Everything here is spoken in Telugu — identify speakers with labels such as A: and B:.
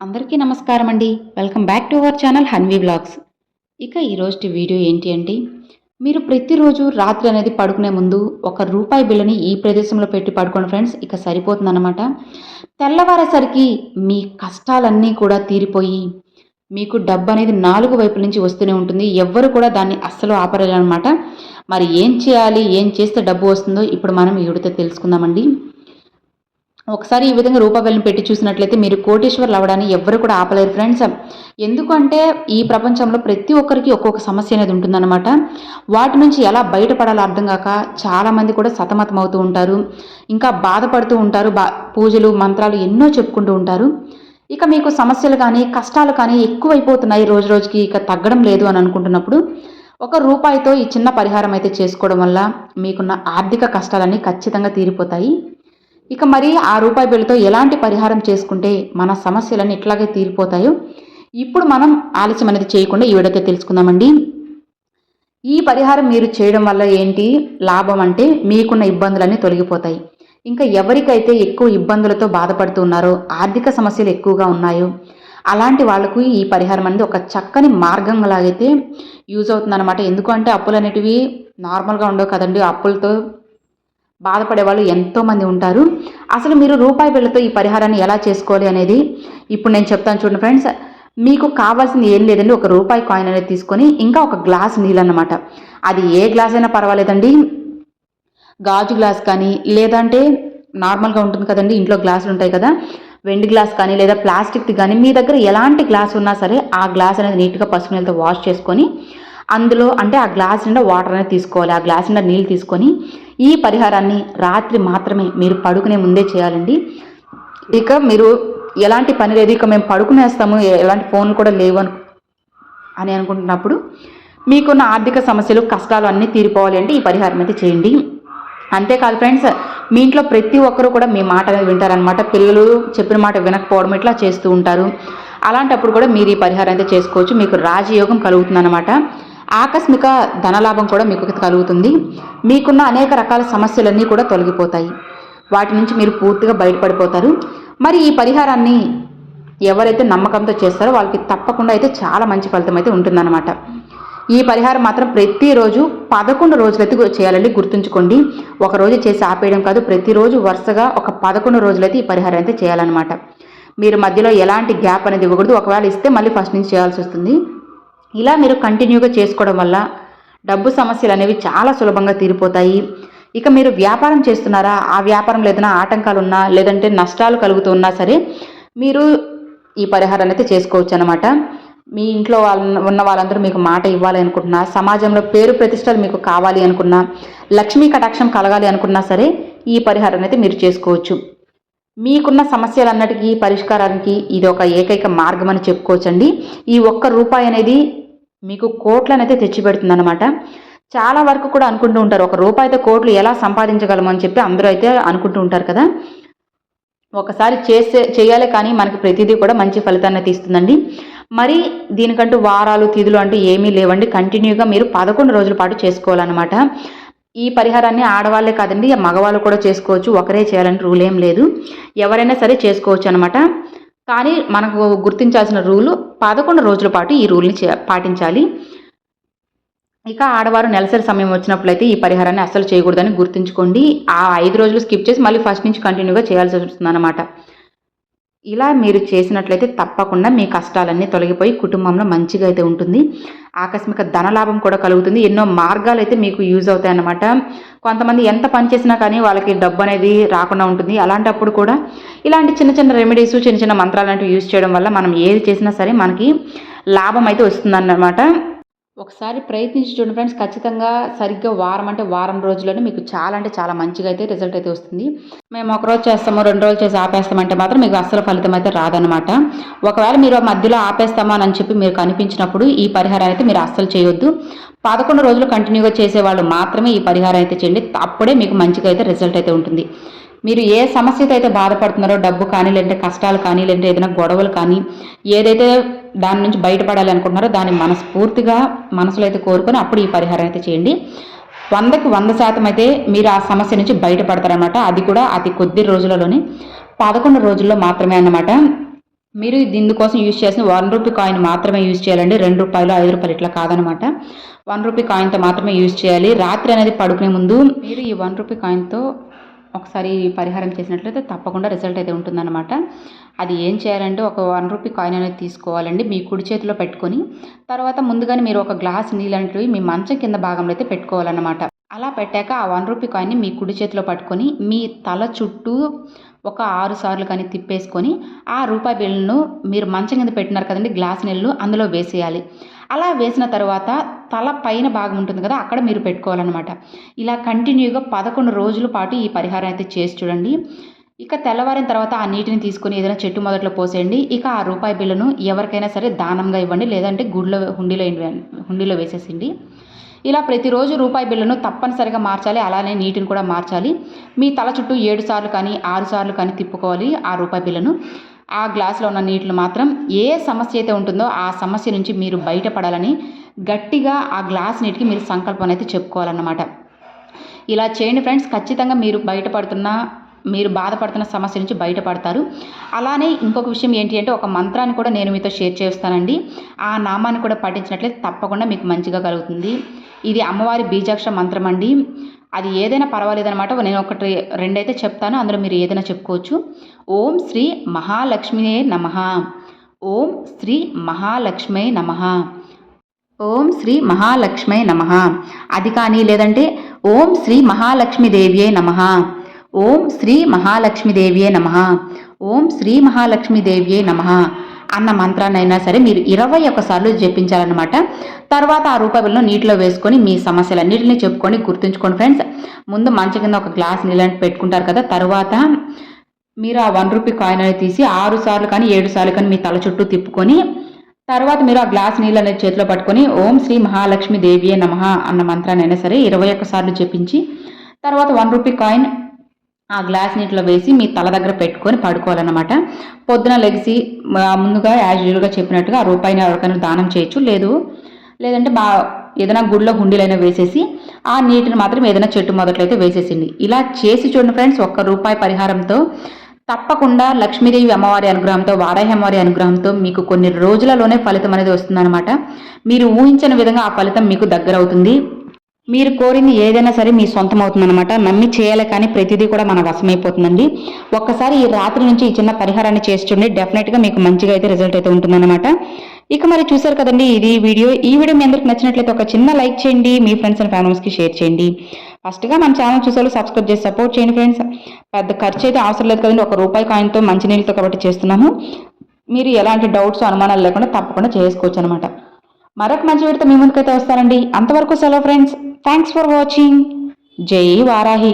A: అందరికీ నమస్కారం అండి welcome back to our channel Hanvi blogs ఇక ఈరోజు వీడియో ఏంటి అంటే మీరు ప్రతిరోజు రాత్రి అనేది పడుకునే ముందు ఒక రూపాయి బిల్లుని ఈ ప్రదేశంలో పెట్టి పడుకోండి ఫ్రెండ్స్. ఇక సరిపోతుందన్నమాట. తెల్లవారేసరికి మీ కష్టాలన్నీ కూడా తీరిపోయి మీకు డబ్బు అనేది నాలుగు వైపుల నుంచి వస్తూనే ఉంటుంది. ఎవ్వరు కూడా దాన్ని అస్సలు ఆపరాలన్నమాట మరి ఏం చేయాలి ఏం చేస్తే డబ్బు వస్తుందో ఇప్పుడు మనం ఈ తెలుసుకుందామండి. ఒకసారి ఈ విధంగా రూపాయలను పెట్టి చూసినట్లయితే మీరు కోటేశ్వర్లు అవ్వడాన్ని ఎవ్వరు కూడా ఆపలేరు ఫ్రెండ్స్. ఎందుకంటే ఈ ప్రపంచంలో ప్రతి ఒక్కరికి ఒక్కొక్క సమస్య అనేది ఉంటుందన్నమాట. వాటి నుంచి ఎలా బయటపడాలో అర్థం కాక చాలామంది కూడా సతమతం అవుతూ ఉంటారు. ఇంకా బాధపడుతూ ఉంటారు. బా పూజలు మంత్రాలు ఎన్నో చెప్పుకుంటూ ఉంటారు. ఇక మీకు సమస్యలు కానీ కష్టాలు కానీ ఎక్కువైపోతున్నాయి రోజు రోజుకి ఇక తగ్గడం లేదు అని అనుకుంటున్నప్పుడు ఒక రూపాయితో ఈ చిన్న పరిహారం అయితే చేసుకోవడం వల్ల మీకున్న ఆర్థిక కష్టాలన్నీ ఖచ్చితంగా తీరిపోతాయి. ఇక మరి ఆ రూపాయి బిల్లుతో ఎలాంటి పరిహారం చేసుకుంటే మన సమస్యలన్నీ ఇట్లాగే తీరిపోతాయో ఇప్పుడు మనం ఆలస్యం అనేది చేయకుండా ఈ వీడియోతో తెలుసుకుందామండి. ఈ పరిహారం మీరు చేయడం వల్ల ఏంటి? లాభం అంటే మీకున్న ఇబ్బందులన్నీ తొలగిపోతాయి. ఇంకా ఎవరికైతే ఎక్కువ ఇబ్బందులతో బాధపడుతూ ఉన్నారో ఆర్థిక సమస్యలు ఎక్కువగా ఉన్నాయో అలాంటి వాళ్ళకు ఈ పరిహారం అనేది ఒక చక్కని మార్గంలాగైతే యూజ్ అవుతుందన్నమాట. ఎందుకంటే అప్పులు అనేటివి నార్మల్గా ఉండవు కదండి. అప్పులతో బాధపడే వాళ్ళు ఎంతోమంది ఉంటారు. అసలు మీరు రూపాయి బిళ్ళతో ఈ పరిహారాన్ని ఎలా చేసుకోవాలి అనేది ఇప్పుడు నేను చెప్తాను చూడండి ఫ్రెండ్స్. మీకు కావాల్సింది ఏం లేదండి. ఒక రూపాయి కాయిన్ అనేది తీసుకొని ఇంకా ఒక గ్లాస్ నీళ్ళు అన్నమాట. అది ఏ గ్లాస్ అయినా పర్వాలేదండి. గాజు గ్లాస్ కానీ లేదంటే నార్మల్గా ఉంటుంది కదండి ఇంట్లో గ్లాసులు ఉంటాయి కదా. వెండి గ్లాస్ కానీ లేదా ప్లాస్టిక్ది కానీ మీ దగ్గర ఎలాంటి గ్లాస్ ఉన్నా సరే ఆ గ్లాస్ అనేది నీట్గా పసుపు నీళ్ళతో వాష్ చేసుకొని అందులో అంటే ఆ గ్లాస్ నిండా వాటర్ అనేది తీసుకోవాలి ఆ గ్లాస్ నిండా నీళ్ళు తీసుకొని ఈ పరిహారాన్ని రాత్రి మాత్రమే మీరు పడుకునే ముందే చేయాలండి. ఇక మీరు ఎలాంటి పని లేదు ఇక మేము పడుకునేస్తాము ఎలాంటి ఫోన్ కూడా లేవు అని అనుకుంటున్నప్పుడు మీకున్న ఆర్థిక సమస్యలు కష్టాలు అన్నీ తీరిపోవాలి అంటే ఈ పరిహారం అయితే చేయండి. అంతేకాదు ఫ్రెండ్స్ మీ ఇంట్లో ప్రతి ఒక్కరూ కూడా మీ మాట అనేది వింటారనమాట పిల్లలు చెప్పిన మాట వినకపోవడం ఇట్లా చేస్తూ ఉంటారు? అలాంటప్పుడు కూడా మీరు ఈ పరిహారం అయితే చేసుకోవచ్చు. మీకు రాజయోగం కలుగుతుందన్నమాట. ఆకస్మిక ధనలాభం కూడా మీకు కలుగుతుంది. మీకున్న అనేక రకాల సమస్యలన్నీ కూడా తొలగిపోతాయి. వాటి నుంచి మీరు పూర్తిగా బయటపడిపోతారు. మరి ఈ పరిహారాన్ని ఎవరైతే నమ్మకంతో చేస్తారో వాళ్ళకి తప్పకుండా అయితే చాలా మంచి ఫలితం అయితే ఉంటుందన్నమాట. ఈ పరిహారం మాత్రం ప్రతిరోజు పదకొండు రోజులైతే చేయాలండి. గుర్తుంచుకోండి. ఒక రోజు చేసి ఆపేయడం కాదు. ప్రతిరోజు వరుసగా ఒక పదకొండు రోజులైతే ఈ పరిహారం అయితే చేయాలన్నమాట. మీరు మధ్యలో ఎలాంటి గ్యాప్ అనేది ఇవ్వకూడదు. ఒకవేళ ఇస్తే మళ్ళీ ఫస్ట్ నుంచి చేయాల్సి వస్తుంది. ఇలా మీరు కంటిన్యూగా చేసుకోవడం వల్ల డబ్బు సమస్యలు అనేవి చాలా సులభంగా తీరిపోతాయి. ఇక మీరు వ్యాపారం చేస్తున్నారా? ఆ వ్యాపారంలో ఏదైనా ఆటంకాలు ఉన్నా లేదంటే నష్టాలు కలుగుతున్నా సరే మీరు ఈ పరిహారాన్ని అయితే చేసుకోవచ్చు అనమాట మీ ఇంట్లో వాళ్ళ ఉన్న వాళ్ళందరూ మీకు మాట ఇవ్వాలి అనుకుంటున్నా సమాజంలో పేరు ప్రతిష్టలు మీకు కావాలి అనుకున్నా లక్ష్మీ కటాక్షం కలగాలి అనుకున్నా సరే ఈ పరిహారాన్ని అయితే మీరు చేసుకోవచ్చు. మీకున్న సమస్యలన్నిటికీ పరిష్కారానికి ఇది ఒక ఏకైక మార్గం అని చెప్పుకోవచ్చండి. ఈ ఒక్క రూపాయి అనేది మీకు కోట్లనైతే తెచ్చిపెడుతుంది అనమాట చాలా వరకు కూడా అనుకుంటూ ఉంటారు ఒక రూపాయితో కోట్లు ఎలా సంపాదించగలమని చెప్పి అందరూ అయితే అనుకుంటూ ఉంటారు కదా. ఒకసారి చేసే చేయాలి కానీ మనకి ప్రతిదీ కూడా మంచి ఫలితాన్ని తీస్తుందండి. మరి దీనికంటూ వారాలు తిథులు అంటూ ఏమీ లేవండి. కంటిన్యూగా మీరు పదకొండు రోజుల పాటు చేసుకోవాలన్నమాట. ఈ పరిహారాన్ని ఆడవాళ్ళే కాదండి మగవాళ్ళు కూడా చేసుకోవచ్చు. ఒకరే చేయాలని రూల్ ఏం లేదు. ఎవరైనా సరే చేసుకోవచ్చు అనమాట కానీ మనకు గుర్తించాల్సిన రూలు పదకొండు రోజుల పాటు ఈ రూల్ని పాటించాలి. ఇక ఆడవారు నెలసరి సమయం వచ్చినప్పుడైతే ఈ పరిహారాన్ని అస్సలు చేయకూడదని గుర్తుంచుకోండి. ఆ ఐదు రోజులు స్కిప్ చేసి మళ్ళీ ఫస్ట్ నుంచి కంటిన్యూగా చేయాల్సి వస్తుంది అనమాట ఇలా మీరు చేసినట్లయితే తప్పకుండా మీ కష్టాలన్నీ తొలగిపోయి కుటుంబంలో మంచిగా అయితే ఉంటుంది. ఆకస్మిక ధనలాభం కూడా కలుగుతుంది. ఎన్నో మార్గాలు అయితే మీకు యూజ్ అవుతాయి అన్నమాట కొంతమంది ఎంత పని చేసినా కానీ వాళ్ళకి డబ్బు అనేది రాకుండా ఉంటుంది. అలాంటప్పుడు కూడా ఇలాంటి చిన్న చిన్న రెమెడీస్ చిన్న చిన్న మంత్రాలు యూజ్ చేయడం వల్ల మనం ఏది చేసినా సరే మనకి లాభం అయితే వస్తుందన్నమాట. ఒకసారి ప్రయత్నించి చూడండి ఫ్రెండ్స్ ఖచ్చితంగా సరిగ్గా వారం అంటే వారం రోజుల్లోనే మీకు చాలా అంటే చాలా మంచిగా అయితే రిజల్ట్ అయితే వస్తుంది. మేము ఒక రోజు చేస్తాము రెండు రోజులు చేసి ఆపేస్తామంటే మాత్రం మీకు అస్సలు ఫలితం అయితే రాదనమాట ఒకవేళ మీరు మధ్యలో ఆపేస్తామా అని చెప్పి మీరు కనిపించినప్పుడు ఈ పరిహారం అయితే మీరు అస్సలు చేయొద్దు. పదకొండు రోజులు కంటిన్యూగా చేసేవాళ్ళు మాత్రమే ఈ పరిహారం అయితే చేయండి. అప్పుడే మీకు మంచిగా అయితే రిజల్ట్ అయితే ఉంటుంది. మీరు ఏ సమస్యతో అయితే బాధపడుతున్నారో డబ్బు కానీ లేదంటే కష్టాలు కానీ లేదంటే ఏదైనా గొడవలు కానీ ఏదైతే దాని నుంచి బయటపడాలి అనుకుంటున్నారో దాన్ని మనస్ఫూర్తిగా మనసులో అయితే కోరుకొని అప్పుడు ఈ పరిహారం అయితే చేయండి. వందకి వంద శాతం అయితే మీరు ఆ సమస్య నుంచి బయటపడతారనమాట అది కూడా అతి కొద్ది రోజులలోనే. పదకొండు రోజుల్లో మాత్రమే అన్నమాట. మీరు దీనికోసం యూజ్ చేసిన వన్ రూపీ కాయిన్ మాత్రమే యూజ్ చేయాలండి. రెండు రూపాయలు ఐదు రూపాయలు ఇట్లా కాదనమాట వన్ రూపీ కాయిన్తో మాత్రమే యూజ్ చేయాలి. రాత్రి అనేది పడుకునే ముందు మీరు ఈ వన్ రూపీ కాయిన్తో ఒకసారి పరిహారం చేసినట్లయితే తప్పకుండా రిజల్ట్ అయితే ఉంటుందన్నమాట. అది ఏం చేయాలంటే ఒక వన్ రూపీ కాయిన్ అనేది తీసుకోవాలండి మీ కుడి చేతిలో పెట్టుకొని తర్వాత ముందుగానే మీరు ఒక గ్లాస్ నీళ్ళు అనేటివి మీ మంచం కింద భాగంలో అయితే పెట్టుకోవాలన్నమాట. అలా పెట్టాక ఆ వన్ రూపీ కాయిన్ని మీ కుడి చేతిలో పట్టుకొని మీ తల చుట్టూ ఒక ఆరు సార్లు కానీ తిప్పేసుకొని ఆ రూపాయి బిళ్ళను మీరు మంచం కింద పెట్టినారు కదండి గ్లాస్ నీళ్ళు అందులో వేసేయాలి. అలా వేసిన తర్వాత తల పైన భాగం ఉంటుంది కదా అక్కడ మీరు పెట్టుకోవాలన్నమాట. ఇలా కంటిన్యూగా పదకొండు రోజుల పాటు ఈ పరిహారం అయితే చేసి చూడండి. ఇక తెల్లవారిన తర్వాత ఆ నీటిని తీసుకొని ఏదైనా చెట్టు మొదట్లో పోసేయండి. ఇక ఆ రూపాయి బిళ్ళను ఎవరికైనా సరే దానంగా ఇవ్వండి లేదంటే గుడిలో హుండీలో హుండీలో వేసేసిండి ఇలా ప్రతిరోజు రూపాయి బిల్లును తప్పనిసరిగా మార్చాలి అలానే నీటిని కూడా మార్చాలి. మీ తల చుట్టూ ఏడు సార్లు కానీ ఆరు సార్లు కానీ తిప్పుకోవాలి ఆ రూపాయి బిళ్ళను ఆ గ్లాసులో ఉన్న నీటిని మాత్రం ఏ సమస్య అయితే ఉంటుందో ఆ సమస్య నుంచి మీరు బయటపడాలని గట్టిగా ఆ గ్లాస్ నీటికి మీరు సంకల్పం అయితే చెప్పుకోవాలన్నమాట. ఇలా చేయండి ఫ్రెండ్స్. ఖచ్చితంగా మీరు బయటపడుతున్న మీరు బాధపడుతున్న సమస్య నుంచి బయటపడతారు. అలానే ఇంకొక విషయం ఏంటి అంటే ఒక మంత్రాన్ని కూడా నేను మీతో షేర్ చేస్తానండి. ఆ నామాన్ని కూడా పఠించినట్లయితే తప్పకుండా మీకు మంచిగా కలుగుతుంది. ఇది అమ్మవారి బీజాక్ష మంత్రం అండి. అది ఏదైనా పర్వాలేదనమాట నేను ఒకటి రెండైతే చెప్తాను. అందులో మీరు ఏదైనా చెప్పుకోవచ్చు. ఓం శ్రీ మహాలక్ష్మియే నమ. ఓం శ్రీ మహాలక్ష్మే నమ. ఓం శ్రీ మహాలక్ష్మే నమ. అది కానీ లేదంటే ఓం శ్రీ మహాలక్ష్మీదేవియే నమ. ఓం శ్రీ మహాలక్ష్మీదేవియే నమ. ఓం శ్రీ మహాలక్ష్మీదేవియే నమ. అన్న మంత్రాన్నైనా సరే మీరు ఇరవై ఒకసార్లు జపించాలన్నమాట. తర్వాత ఆ రూపాయలను నీటిలో వేసుకొని మీ సమస్యలన్నింటినీ చెప్పుకొని గుర్తుంచుకోండి ఫ్రెండ్స్. ముందు మంచి కింద ఒక గ్లాస్ నీళ్ళని పెట్టుకుంటారు కదా తర్వాత మీరు ఆ వన్ రూపీ కాయిన్ అనేది తీసి ఆరు సార్లు కానీ ఏడు సార్లు కానీ మీ తల చుట్టూ తిప్పుకొని తర్వాత మీరు ఆ గ్లాస్ నీళ్ళు అనేది చేతిలో పట్టుకొని ఓం శ్రీ మహాలక్ష్మి దేవియే నమ అన్న మంత్రాన్ని అయినా సరే ఇరవై ఒక్కసార్లు చెప్పించి తర్వాత వన్ రూపీ కాయిన్ ఆ గ్లాస్ నీటిలో వేసి మీ తల దగ్గర పెట్టుకొని పడుకోవాలన్నమాట. పొద్దున లెగిసి ముందుగా యాజ్ యూజువల్గా చెప్పినట్టుగా ఆ రూపాయిని ఎవరికైనా దానం చేయొచ్చు. లేదు లేదంటే బా ఏదైనా గుడిలో హుండీలైనా వేసేసి ఆ నీటిని మాత్రం ఏదైనా చెట్టు మొదట్లో అయితే వేసేసింది. ఇలా చేసి చూడండి ఫ్రెండ్స్ ఒక్క రూపాయి పరిహారంతో తప్పకుండా లక్ష్మీదేవి అమ్మవారి అనుగ్రహంతో వారాహి అమ్మవారి అనుగ్రహంతో మీకు కొన్ని రోజులలోనే ఫలితం అనేది వస్తుందన్నమాట. మీరు ఊహించిన విధంగా ఆ ఫలితం మీకు దగ్గర అవుతుంది మీరు కోరింది ఏదైనా సరే మీ సొంతం అవుతుందన్నమాట నమ్మి చేయాలి కానీ ప్రతిదీ కూడా మన వశమైపోతుందండి. ఒక్కసారి ఈ రాత్రి నుంచి ఈ చిన్న పరిహారాన్ని చేసి డెఫినెట్గా మీకు మంచిగా అయితే రిజల్ట్ అయితే ఉంటుందన్నమాట. ఇక మరి చూసారు కదండి ఇది వీడియో. ఈ వీడియో మీ అందరికి నచ్చినట్లయితే ఒక చిన్న లైక్ చేయండి. మీ ఫ్రెండ్స్ అండ్ ఫ్యామిలీస్కి షేర్ చేయండి. ఫస్ట్గా మన ఛానల్ చూసారు సబ్స్క్రైబ్ చేసి సపోర్ట్ చేయండి ఫ్రెండ్స్ పెద్ద ఖర్చు అయితే అవసరం లేదు కదండి. ఒక రూపాయి కాయిన్తో మంచినీళ్ళతో కాబట్టి చేస్తున్నాము. మీరు ఎలాంటి డౌట్స్ అనుమానాలు లేకుండా తప్పకుండా చేసుకోవచ్చు అనమాట మరొక మంచి వీడితో మీ ముందుకైతే వస్తానండి. అంతవరకు సెలవు ఫ్రెండ్స్ థ్యాంక్స్ ఫర్ వాచింగ్ జై వారాహి